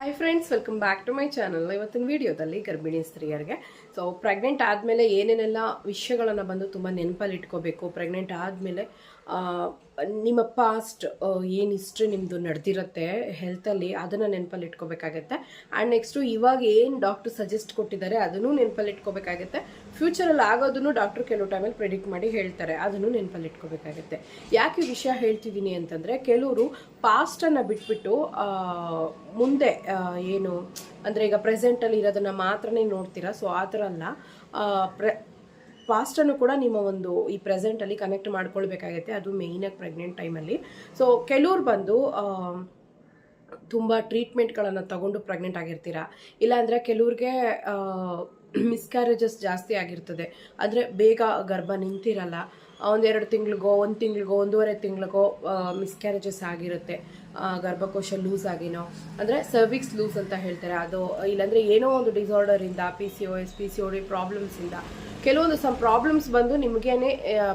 Hi friends welcome back to my channel ಇವತ್ತಿನ ವಿಡಿಯೋದಲ್ಲಿ ಗರ್ಭಿಣಿ ಸ್ತ್ರೀಯರಿಗೆ. ಸೊ ಪ್ರೆಗ್ನೆಂಟ್ ಆದಮೇಲೆ ಏನೇನೆಲ್ಲ ವಿಷಯಗಳನ್ನು ಬಂದು ತುಂಬ ನೆನಪಲ್ಲಿ ಇಟ್ಕೋಬೇಕು ಪ್ರೆಗ್ನೆಂಟ್ ಆದಮೇಲೆ ನಿಮ್ಮ ಪಾಸ್ಟ್ ಏನು ಹಿಸ್ಟ್ರಿ ನಿಮ್ಮದು ನಡೆದಿರುತ್ತೆ ಹೆಲ್ತಲ್ಲಿ ಅದನ್ನು ನೆನಪಲ್ಲಿ ಇಟ್ಕೋಬೇಕಾಗತ್ತೆ ಆ್ಯಂಡ್ ನೆಕ್ಸ್ಟು ಇವಾಗ ಏನು ಡಾಕ್ಟರ್ ಸಜೆಸ್ಟ್ ಕೊಟ್ಟಿದ್ದಾರೆ, ಅದನ್ನು ನೆನಪಲ್ಲಿ ಇಟ್ಕೋಬೇಕಾಗತ್ತೆ ಫ್ಯೂಚರಲ್ಲಿ ಆಗೋದನ್ನು ಡಾಕ್ಟರ್ ಕೆಲವು ಟೈಮಲ್ಲಿ ಪ್ರಿಡಿಕ್ಟ್ ಮಾಡಿ ಹೇಳ್ತಾರೆ, ಅದನ್ನು ನೆನಪಲ್ಲಿ ಇಟ್ಕೋಬೇಕಾಗತ್ತೆ ಯಾಕೆ ಈ ವಿಷಯ ಹೇಳ್ತಿದ್ದೀನಿ ಅಂತಂದರೆ, ಕೆಲವರು ಪಾಸ್ಟನ್ನು ಬಿಟ್ಬಿಟ್ಟು ಮುಂದೆ ಏನು, ಅಂದರೆ ಈಗ ಪ್ರೆಸೆಂಟಲ್ಲಿ ಇರೋದನ್ನು ಮಾತ್ರನೇ ನೋಡ್ತೀರಾ? ಸೊ ಆ ಥರ ಅಲ್ಲ. ಪ್ರೆ ಪಾಸ್ಟನ್ನು ಕೂಡ ನಿಮ್ಮ ಒಂದು ಈ ಪ್ರೆಸೆಂಟಲ್ಲಿ ಕನೆಕ್ಟ್ ಮಾಡ್ಕೊಳ್ಬೇಕಾಗತ್ತೆ. ಅದು ಮೇಯ್ನಾಗಿ ಪ್ರೆಗ್ನೆಂಟ್ ಟೈಮಲ್ಲಿ ಸೊ ಕೆಲವ್ರು ಬಂದು ತುಂಬ ಟ್ರೀಟ್ಮೆಂಟ್ಗಳನ್ನು ತಗೊಂಡು ಪ್ರೆಗ್ನೆಂಟ್ ಆಗಿರ್ತೀರಾ? ಇಲ್ಲಾಂದರೆ ಕೆಲವ್ರಿಗೆ ಮಿಸ್ಕ್ಯಾರೇಜಸ್ ಜಾಸ್ತಿ ಆಗಿರ್ತದೆ. ಅಂದರೆ ಬೇಗ ಗರ್ಭ ನಿಂತಿರಲ್ಲ. ಒಂದೆರಡು ತಿಂಗಳಿಗೋ, ಒಂದು ತಿಂಗಳಿಗೋ, ಒಂದೂವರೆ ತಿಂಗಳಿಗೋ ಮಿಸ್ಕ್ಯಾರೇಜಸ್ ಆಗಿರುತ್ತೆ. ಗರ್ಭಕೋಶ ಲೂಸ್ ಆಗಿನೋ. ಅಂದರೆ ಸರ್ವಿಕ್ಸ್ ಲೂಸ್ ಅಂತ ಹೇಳ್ತಾರೆ. ಅದು, ಇಲ್ಲಾಂದರೆ ಏನೋ ಒಂದು ಡಿಸಾರ್ಡರಿಂದ P C O S P C O D ಪ್ರಾಬ್ಲಮ್ಸಿಂದ ಕೆಲವೊಂದು ಸಮ್ ಪ್ರಾಬ್ಲಮ್ಸ್ ಬಂದು ನಿಮಗೇನೆ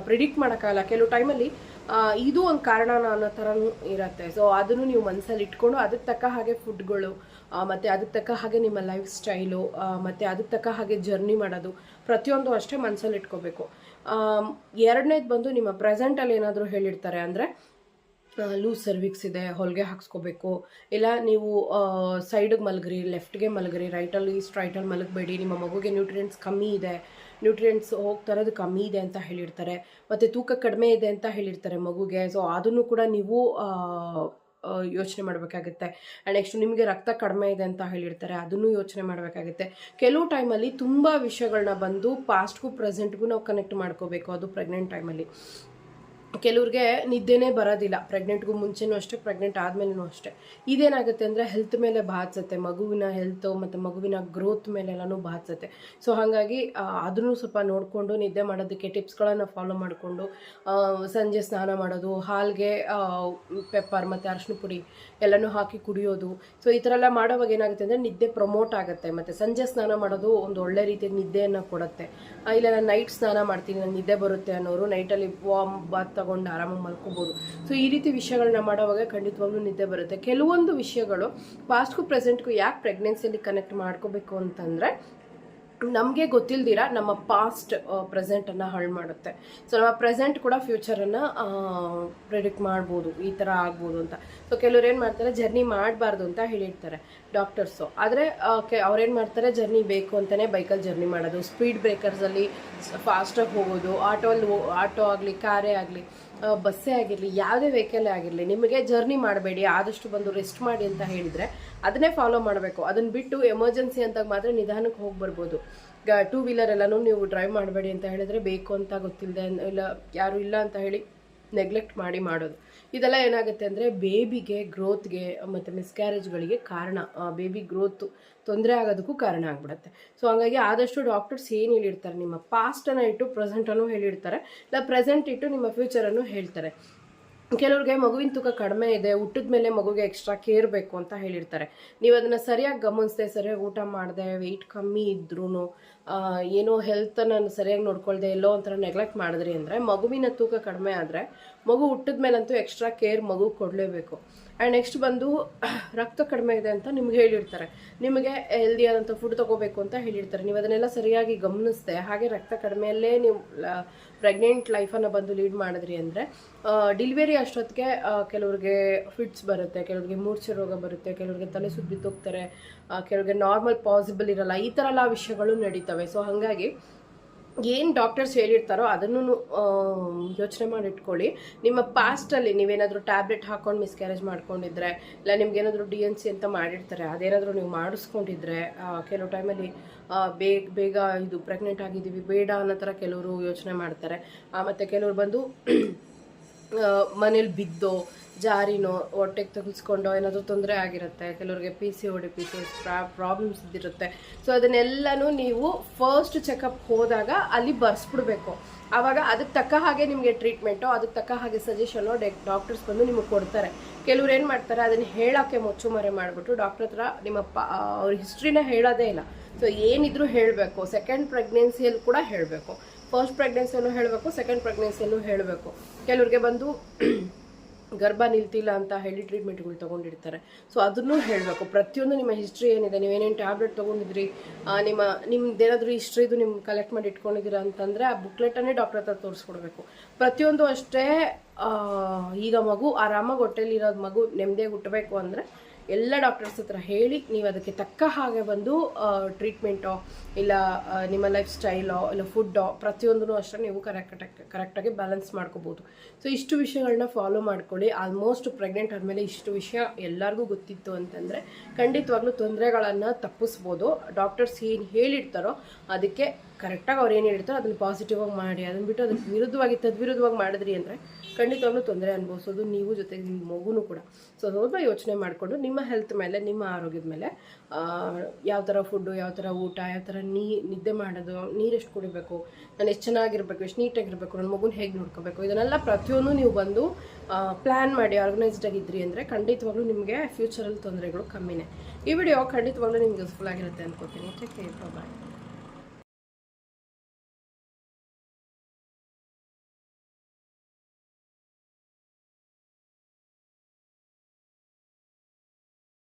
ಪ್ರಿಡಿಕ್ಟ್ ಮಾಡೋಕ್ಕಾಗಲ್ಲ. ಕೆಲವು ಟೈಮಲ್ಲಿ ಇದು ಒಂದು ಕಾರಣ ಅನ್ನೋ ಥರನೂ ಇರುತ್ತೆ. ಸೊ ಅದನ್ನು ನೀವು ಮನಸ್ಸಲ್ಲಿ ಇಟ್ಕೊಂಡು ಅದಕ್ಕೆ ತಕ್ಕ ಹಾಗೆ ಫುಡ್ಗಳು ಮತ್ತು ಅದಕ್ಕೆ ತಕ್ಕ ಹಾಗೆ ನಿಮ್ಮ ಲೈಫ್ ಸ್ಟೈಲು ಮತ್ತು ಅದಕ್ಕೆ ತಕ್ಕ ಹಾಗೆ ಜರ್ನಿ ಮಾಡೋದು ಪ್ರತಿಯೊಂದು ಅಷ್ಟೇ ಮನಸ್ಸಲ್ಲಿ ಇಟ್ಕೋಬೇಕು. ಎರಡನೇದು ಬಂದು ನಿಮ್ಮ ಪ್ರೆಸೆಂಟಲ್ಲಿ ಏನಾದರೂ ಹೇಳಿರ್ತಾರೆ ಅಂದರೆ ಲೂಸ್ ಸರ್ವಿಕ್ಸ್ ಇದೆ, ಹೊಲಿಗೆ ಹಾಕ್ಸ್ಕೋಬೇಕು. ಇಲ್ಲ ನೀವು ಸೈಡಿಗೆ ಮಲಗ್ರಿ ಲೆಫ್ಟ್ಗೆ ಮಲಗ್ರಿ ರೈಟಲ್ಲಿ ಸ್ಟ್ರೈಟಲ್ಲಿ ಮಲಗಬೇಡಿ. ನಿಮ್ಮ ಮಗುಗೆ ನ್ಯೂಟ್ರಿಯೆಂಟ್ಸ್ ಕಮ್ಮಿ ಇದೆ. ನ್ಯೂಟ್ರಿಯೆಂಟ್ಸ್ ಹೋಗ್ತಾರದು ಕಮ್ಮಿ ಇದೆ ಅಂತ ಹೇಳಿರ್ತಾರೆ. ಮತ್ತು ತೂಕ ಕಡಿಮೆ ಇದೆ ಅಂತ ಹೇಳಿರ್ತಾರೆ ಮಗುಗೆ. ಸೊ ಅದನ್ನು ಕೂಡ ನೀವು ಯೋಚನೆ ಮಾಡಬೇಕಾಗುತ್ತೆ. ಆ್ಯಂಡ್ ನೆಕ್ಸ್ಟ್ ನಿಮಗೆ ರಕ್ತ ಕಡಿಮೆ ಇದೆ ಅಂತ ಹೇಳಿರ್ತಾರೆ. ಅದನ್ನು ಯೋಚನೆ ಮಾಡಬೇಕಾಗುತ್ತೆ. ಕೆಲವು ಟೈಮಲ್ಲಿ ತುಂಬ ವಿಷಯಗಳನ್ನ ಬಂದು ಪಾಸ್ಟ್ಗೂ ಪ್ರೆಸೆಂಟ್ಗೂ ನಾವು ಕನೆಕ್ಟ್ ಮಾಡ್ಕೋಬೇಕು. ಅದು ಪ್ರೆಗ್ನೆಂಟ್ ಟೈಮಲ್ಲಿ ಕೆಲವ್ರಿಗೆ ನಿದ್ದೆನೇ ಬರೋದಿಲ್ಲ. ಪ್ರೆಗ್ನೆಂಟ್ಗೂ ಮುಂಚೆನೂ ಅಷ್ಟೇ ಪ್ರೆಗ್ನೆಂಟ್ ಆದಮೇಲೂ ಅಷ್ಟೇ. ಇದೇನಾಗುತ್ತೆ ಅಂದರೆ ಹೆಲ್ತ್ ಮೇಲೆ ಬಾಧಿಸುತ್ತೆ. ಮಗುವಿನ ಹೆಲ್ತು ಮತ್ತು ಮಗುವಿನ ಗ್ರೋತ್ ಮೇಲೆಲ್ಲನೂ ಬಾಧಿಸುತ್ತೆ. ಸೊ ಹಾಗಾಗಿ ಅದನ್ನು ಸ್ವಲ್ಪ ನೋಡಿಕೊಂಡು ನಿದ್ದೆ ಮಾಡೋದಕ್ಕೆ ಟಿಪ್ಸ್ಗಳನ್ನು ಫಾಲೋ ಮಾಡಿಕೊಂಡು ಸಂಜೆ ಸ್ನಾನ ಮಾಡೋದು, ಹಾಲಿಗೆ ಪೆಪ್ಪರ್ ಮತ್ತು ಅರಶಿನ ಪುಡಿ ಎಲ್ಲನೂ ಹಾಕಿ ಕುಡಿಯೋದು. ಸೊ ಈ ಥರ ಎಲ್ಲ ಮಾಡೋವಾಗ ಏನಾಗುತ್ತೆ ಅಂದರೆ ನಿದ್ದೆ ಪ್ರಮೋಟ್ ಆಗುತ್ತೆ. ಮತ್ತು ಸಂಜೆ ಸ್ನಾನ ಮಾಡೋದು ಒಂದು ಒಳ್ಳೆ ರೀತಿಯ ನಿದ್ದೆಯನ್ನು ಕೊಡುತ್ತೆ. ಇಲ್ಲ, ನಾನು ನೈಟ್ ಸ್ನಾನ ಮಾಡ್ತೀನಿ, ನಾನು ನಿದ್ದೆ ಬರುತ್ತೆ ಅನ್ನೋರು ನೈಟಲ್ಲಿ ವಾಮ್ ಬಾತ್ ತಗೊಂಡು ಆರಾಮಾಗಿ ಮಲ್ಕೋಬೋದು. ಸೊ ಈ ರೀತಿ ವಿಷಯಗಳನ್ನ ಮಾಡೋವಾಗ ಖಂಡಿತವಾಗ್ಲೂ ನಿದ್ದೆ ಬರುತ್ತೆ. ಕೆಲವೊಂದು ವಿಷಯಗಳು ಪಾಸ್ಟ್ಗೂ ಪ್ರೆಸೆಂಟ್ಗೂ ಯಾಕೆ ಪ್ರೆಗ್ನೆನ್ಸಿಯಲ್ಲಿ ಕನೆಕ್ಟ್ ಮಾಡ್ಕೋಬೇಕು ಅಂತಂದರೆ ನಮಗೆ ಗೊತ್ತಿಲ್ದಿರ ನಮ್ಮ ಪಾಸ್ಟ್ ಪ್ರೆಸೆಂಟನ್ನು ಹಾಳು ಮಾಡುತ್ತೆ. ಸೊ ನಮ್ಮ ಪ್ರೆಸೆಂಟ್ ಕೂಡ ಫ್ಯೂಚರನ್ನು ಪ್ರಿಡಿಕ್ಟ್ ಮಾಡ್ಬೋದು, ಈ ಥರ ಆಗ್ಬೋದು ಅಂತ. ಸೊ ಕೆಲವ್ರು ಏನು ಮಾಡ್ತಾರೆ ಜರ್ನಿ ಮಾಡಬಾರ್ದು ಅಂತ ಹೇಳಿರ್ತಾರೆ ಡಾಕ್ಟರ್ಸು ಆದರೆ ಕೆ ಅವ್ರೇನು ಮಾಡ್ತಾರೆ ಜರ್ನಿ ಬೇಕು ಅಂತಲೇ ಬೈಕಲ್ಲಿ ಜರ್ನಿ ಮಾಡೋದು. ಸ್ಪೀಡ್ ಬ್ರೇಕರ್ಸಲ್ಲಿ ಫಾಸ್ಟಾಗಿ ಹೋಗೋದು ಆಟೋಲ್ಲಿ ಆಟೋ ಆಗಲಿ ಕಾರೇ ಆಗಲಿ. ಬಸ್ಸೇ ಆಗಿರಲಿ, ಯಾವುದೇ ವೆಹಿಕಲ್ಲೇ ಆಗಿರಲಿ, ನಿಮಗೆ ಜರ್ನಿ ಮಾಡಬೇಡಿ, ಆದಷ್ಟು ಬಂದು ರೆಸ್ಟ್ ಮಾಡಿ ಅಂತ ಹೇಳಿದರೆ ಅದನ್ನೇ ಫಾಲೋ ಮಾಡಬೇಕು. ಅದನ್ನು ಬಿಟ್ಟು ಎಮರ್ಜೆನ್ಸಿ ಅಂತಾಗ ಮಾತ್ರ ನಿಧಾನಕ್ಕೆ ಹೋಗಿ ಬರ್ಬೋದು. ಟೂ ವೀಲರ್ ಎಲ್ಲನೂ ನೀವು ಡ್ರೈವ್ ಮಾಡಬೇಡಿ ಅಂತ ಹೇಳಿದರೆ ಬೇಕು ಅಂತ ಗೊತ್ತಿಲ್ಲದೆ ಇಲ್ಲ, ಯಾರು ಇಲ್ಲ ಅಂತ ಹೇಳಿ ನೆಗ್ಲೆಕ್ಟ್ ಮಾಡಿ ಮಾಡೋದು. ಇದೆಲ್ಲ ಏನಾಗುತ್ತೆ ಅಂದರೆ ಬೇಬಿಗೆ ಗ್ರೋತ್ಗೆ ಮತ್ತು ಮಿಸ್ಕ್ಯಾರೇಜ್ಗಳಿಗೆ ಕಾರಣ ಬೇಬಿ ಗ್ರೋತ್ ತೊಂದರೆ ಆಗೋದಕ್ಕೂ ಕಾರಣ ಆಗಿಬಿಡುತ್ತೆ. ಸೊ ಹಾಗಾಗಿ ಆದಷ್ಟು ಡಾಕ್ಟರ್ಸ್ ಏನು ಹೇಳಿರ್ತಾರೆ, ನಿಮ್ಮ ಪಾಸ್ಟನ್ನು ಇಟ್ಟು ಪ್ರೆಸೆಂಟನ್ನು ಹೇಳಿರ್ತಾರೆ, ಇಲ್ಲ ಪ್ರೆಸೆಂಟ್ ಇಟ್ಟು ನಿಮ್ಮ ಫ್ಯೂಚರನ್ನು ಹೇಳ್ತಾರೆ. ಕೆಲವ್ರಿಗೆ ಮಗುವಿನ ತೂಕ ಕಡಿಮೆ ಇದೆ ಊಟದ ಮೇಲೆ ಮಗುಗೆ ಎಕ್ಸ್ಟ್ರಾ ಕೇರ್ ಬೇಕು ಅಂತ ಹೇಳಿರ್ತಾರೆ. ನೀವು ಅದನ್ನು ಸರಿಯಾಗಿ ಗಮನಿಸದೆ, ಸರಿಯಾಗಿ ಊಟ ಮಾಡಿದೆ ವೆಯ್ಟ್ ಕಮ್ಮಿ ಇದ್ರೂ ಏನೋ ಹೆಲ್ತನ್ನು ಸರಿಯಾಗಿ ನೋಡ್ಕೊಳ್ದೆ ಎಲ್ಲೋ ಒಂಥರ ನೆಗ್ಲೆಕ್ಟ್ ಮಾಡಿದ್ರಿ ಅಂದರೆ ಮಗುವಿನ ತೂಕ ಕಡಿಮೆ ಆದರೆ ಮಗು ಹುಟ್ಟಿದ ಮೇಲಂತೂ ಎಕ್ಸ್ಟ್ರಾ ಕೇರ್ ಮಗು ಕೊಡಲೇಬೇಕು. ಆ್ಯಂಡ್ ನೆಕ್ಸ್ಟ್ ಬಂದು ರಕ್ತ ಕಡಿಮೆ ಇದೆ ಅಂತ ನಿಮ್ಗೆ ಹೇಳಿರ್ತಾರೆ. ನಿಮಗೆ ಹೆಲ್ದಿ ಆದಂಥ ಫುಡ್ ತೊಗೋಬೇಕು ಅಂತ ಹೇಳಿರ್ತಾರೆ. ನೀವು ಅದನ್ನೆಲ್ಲ ಸರಿಯಾಗಿ ಗಮನಿಸ್ದೆ ಹಾಗೆ ರಕ್ತ ಕಡಿಮೆಯಲ್ಲೇ ನೀವು ಪ್ರೆಗ್ನೆಂಟ್ ಲೈಫನ್ನು ಬಂದು ಲೀಡ್ ಮಾಡಿದ್ರಿ ಅಂದರೆ ಡಿಲಿವರಿ ಅಷ್ಟೊತ್ತಿಗೆ ಕೆಲವ್ರಿಗೆ ಫಿಟ್ಸ್ ಬರುತ್ತೆ ಕೆಲವ್ರಿಗೆ ಮೂರ್ಛೆ ರೋಗ ಬರುತ್ತೆ ಕೆಲವ್ರಿಗೆ ತಲೆ ಸುದ್ದಿ ಆ, ಕೆಲವ್ರಿಗೆ ನಾರ್ಮಲ್ ಪಾಸಿಬಲ್ ಇರಲ್ಲ ಈ ಥರ ಎಲ್ಲ ವಿಷಯಗಳು ನಡೀತವೆ. ಸೊ ಹಾಗಾಗಿ ಏನು ಡಾಕ್ಟರ್ಸ್ ಹೇಳಿರ್ತಾರೋ ಅದನ್ನು ಯೋಚನೆ ಮಾಡಿ ಇಟ್ಕೊಳ್ಳಿ ನಿಮ್ಮ ಪಾಸ್ಟಲ್ಲಿ ನೀವೇನಾದರೂ ಟ್ಯಾಬ್ಲೆಟ್ ಹಾಕೊಂಡು ಮಿಸ್ಕ್ಯಾರೇಜ್ ಮಾಡ್ಕೊಂಡಿದ್ರೆ, ಇಲ್ಲ ನಿಮ್ಗೆ ಏನಾದರೂ ಡಿ ಎನ್ ಸಿ ಅಂತ ಮಾಡಿರ್ತಾರೆ, ಅದೇನಾದರೂ ನೀವು ಮಾಡಿಸ್ಕೊಂಡಿದ್ರೆ ಕೆಲವು ಟೈಮಲ್ಲಿ ಬೇಗ ಬೇಗ ಇದು ಪ್ರೆಗ್ನೆಂಟ್ ಆಗಿದ್ದೀವಿ, ಬೇಡ ಅನ್ನೋ ಥರ ಕೆಲವರು ಯೋಚನೆ ಮಾಡ್ತಾರೆ. ಮತ್ತು ಕೆಲವರು ಬಂದು ಮನೇಲಿ ಬಿದ್ದೋ, ಜಾರಿನೋ, ಹೊಟ್ಟೆಗೆ ತಗಲ್ಸ್ಕೊಂಡೋ ಏನಾದರೂ ತೊಂದರೆ ಆಗಿರುತ್ತೆ. ಕೆಲವ್ರಿಗೆ P C D P C ಪ್ರಾ ಪ್ರಾಬ್ಲಮ್ಸ್ ಇದ್ದಿರುತ್ತೆ ಸೊ ಅದನ್ನೆಲ್ಲನೂ ನೀವು ಫಸ್ಟ್ ಚೆಕಪ್ ಹೋದಾಗ ಅಲ್ಲಿ ಬರ್ಸ್ಬಿಡ್ಬೇಕು. ಆವಾಗ ಅದಕ್ಕೆ ತಕ್ಕ ಹಾಗೆ ನಿಮಗೆ ಟ್ರೀಟ್ಮೆಂಟು ಅದಕ್ಕೆ ತಕ್ಕ ಹಾಗೆ ಸಜೆಷನು ಡೆ ಡಾಕ್ಟರ್ಸ್ ಬಂದು ನಿಮಗೆ ಕೊಡ್ತಾರೆ. ಕೆಲವ್ರು ಏನು ಮಾಡ್ತಾರೆ ಅದನ್ನು ಹೇಳೋಕ್ಕೆ ಮುಚ್ಚುಮರೆ ಮಾಡಿಬಿಟ್ಟು ಡಾಕ್ಟರ್ ಹತ್ರ ನಿಮ್ಮ ಪ ಅವ್ರ ಹಿಸ್ಟ್ರಿನ ಹೇಳೋದೇ ಇಲ್ಲ. ಸೊ ಏನಿದ್ರು ಹೇಳಬೇಕು. ಸೆಕೆಂಡ್ ಪ್ರೆಗ್ನೆನ್ಸಿಯಲ್ಲಿ ಕೂಡ ಹೇಳಬೇಕು. ಫಸ್ಟ್ ಪ್ರೆಗ್ನೆನ್ಸಿಯನ್ನು ಹೇಳಬೇಕು ಸೆಕೆಂಡ್ ಪ್ರೆಗ್ನೆನ್ಸಿಯನ್ನು ಹೇಳಬೇಕು. ಕೆಲವ್ರಿಗೆ ಬಂದು ಗರ್ಭ ನಿಲ್ತಿಲ್ಲ ಅಂತ ಹೇಳಿ ಟ್ರೀಟ್ಮೆಂಟ್ಗಳು ತೊಗೊಂಡಿರ್ತಾರೆ. ಸೊ ಅದನ್ನು ಹೇಳಬೇಕು. ಪ್ರತಿಯೊಂದು ನಿಮ್ಮ ಹಿಸ್ಟ್ರಿ ಏನಿದೆ ನೀವೇನೇನು ಟ್ಯಾಬ್ಲೆಟ್ ತೊಗೊಂಡಿದ್ರಿ ನಿಮ್ಮ ನಿಮ್ದೇನಾದರೂ ಹಿಸ್ಟ್ರಿದು ನಿಮ್ಮ ಕಲೆಕ್ಟ್ ಮಾಡಿ ಇಟ್ಕೊಂಡಿದ್ದೀರ ಅಂತಂದರೆ ಆ ಬುಕ್ಲೆಟನ್ನೇ ಡಾಕ್ಟರ್ ಹತ್ರ ತೋರಿಸ್ಕೊಡ್ಬೇಕು. ಪ್ರತಿಯೊಂದು ಅಷ್ಟೇ ಈಗ ಮಗು ಆರಾಮಾಗಿ ಹೊಟ್ಟೆಲಿರೋದು ಮಗು ನೆಮ್ಮದಿಯಾಗಿ ಹುಟ್ಟಬೇಕು ಅಂದರೆ ಎಲ್ಲ ಡಾಕ್ಟರ್ಸ್ ಹತ್ರ ಹೇಳಿ ನೀವು ಅದಕ್ಕೆ ತಕ್ಕ ಹಾಗೆ ಬಂದು ಟ್ರೀಟ್ಮೆಂಟೋ ಇಲ್ಲ ನಿಮ್ಮ ಲೈಫ್ ಸ್ಟೈಲೋ ಇಲ್ಲ ಫುಡ್ಡೋ ಪ್ರತಿಯೊಂದೂ ಅಷ್ಟೇ ನೀವು ಕರೆಕ್ಟ್ ಕರೆಕ್ಟಾಗಿ ಬ್ಯಾಲೆನ್ಸ್ ಮಾಡ್ಕೋಬೋದು. ಸೊ ಇಷ್ಟು ವಿಷಯಗಳನ್ನ ಫಾಲೋ ಮಾಡ್ಕೊಳ್ಳಿ. ಆಲ್ಮೋಸ್ಟ್ ಪ್ರೆಗ್ನೆಂಟ್ ಆದಮೇಲೆ ಇಷ್ಟು ವಿಷಯ ಎಲ್ಲರಿಗೂ ಗೊತ್ತಿತ್ತು ಅಂತಂದರೆ ಖಂಡಿತವಾಗ್ಲೂ ತೊಂದರೆಗಳನ್ನು ತಪ್ಪಿಸ್ಬೋದು. ಡಾಕ್ಟರ್ಸ್ ಏನು ಹೇಳಿರ್ತಾರೋ ಅದಕ್ಕೆ ಕರೆಕ್ಟಾಗಿ ಅವ್ರು ಏನು ಹೇಳ್ತಾರೋ ಅದನ್ನು ಪಾಸಿಟಿವ್ ಆಗಿ ಮಾಡಿ. ಅದನ್ನು ಬಿಟ್ಟು ಅದಕ್ಕೆ ವಿರುದ್ಧವಾಗಿ, ತದ್ವಿರುದ್ಧವಾಗಿ ಮಾಡಿದ್ರಿ ಅಂದರೆ ಖಂಡಿತವಾಗ್ಲೂ ತೊಂದರೆ ಅನುಭವಿಸೋದು ನೀವು ಜೊತೆಗೆ ನಿಮ್ಮ ಮಗುನೂ ಕೂಡ. ಸೊ ಸ್ವಲ್ಪ ಯೋಚನೆ ಮಾಡಿಕೊಂಡು ನಿಮ್ಮ ಹೆಲ್ತ್ ಮೇಲೆ, ನಿಮ್ಮ ಆರೋಗ್ಯದ ಮೇಲೆ ಯಾವ ಥರ ಫುಡ್ಡು ಯಾವ ಥರ ಊಟ, ಯಾವ ಥರ ನೀ, ನಿದ್ದೆ ಮಾಡೋದು ಎಷ್ಟು ಕುಡಿಬೇಕು, ನಾನು ಎಷ್ಟು ಚೆನ್ನಾಗಿರಬೇಕು, ಎಷ್ಟು ನೀಟಾಗಿರಬೇಕು ನನ್ನ ಮಗುನ ಹೇಗೆ ನೋಡ್ಕೋಬೇಕು, ಇದನ್ನೆಲ್ಲ ಪ್ರತಿಯೊಂದು ನೀವು ಬಂದು ಪ್ಲ್ಯಾನ್ ಮಾಡಿ ಆರ್ಗನೈಸ್ಡ್ ಆಗಿದ್ರಿ ಅಂದರೆ ಖಂಡಿತವಾಗ್ಲೂ ನಿಮಗೆ ಫ್ಯೂಚರಲ್ಲಿ ತೊಂದರೆಗಳು ಕಮ್ಮಿನೇ. ಈ ವಿಡಿಯೋ ಖಂಡಿತವಾಗ್ಲೂ ನಿಮ್ಗೆ ಯೂಸ್ಫುಲ್ ಆಗಿರುತ್ತೆ ಅನ್ಕೋತೀನಿ. Take care bye